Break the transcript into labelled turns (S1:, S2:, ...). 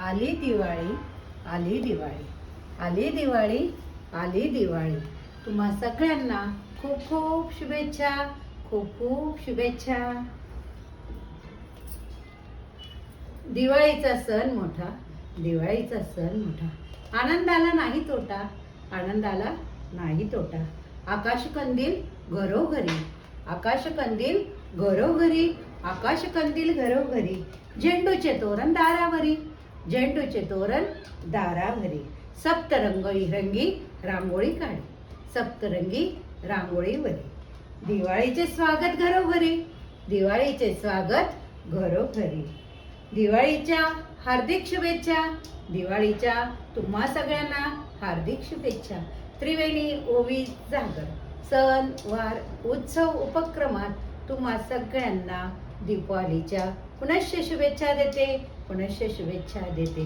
S1: आली दिवाळी आली दिवाळी. आली दिवाळी आली दिवाळी. तुम्हा सगळ्यांना खूप खूप शुभेच्छा खूप खूप शुभेच्छा. दिवाळीचा सण मोठा दिवाळीचा सण मोठा. आनंदाला नाही तोटा आनंदाला नाही तोटा. आकाशकंदील घरोघरी. आकाशकंदील घरोघरी आकाशकंदील घरोघरी. झेंडूचे तोरण दारावरी. झेंडूचे तोरण दारावरी सप्तरंगी रंगी रांगोळी काढी. सप्तरंगी रांगोळीवरी दिवाळीचे स्वागत घरोघरी. दिवाळीचे स्वागत घरोघरी. दिवाळीच्या हार्दिक शुभेच्छा. दिवाळीच्या तुम्हा सगळ्यांना हार्दिक शुभेच्छा. त्रिवेणी ओवी जागर. सण वार उत्सव उपक्रमात तुम्हा सगळ्यांना दिवाळीच्या पुनश्च शुभेच्छा देते पुनश्च शुभेच्छा देते.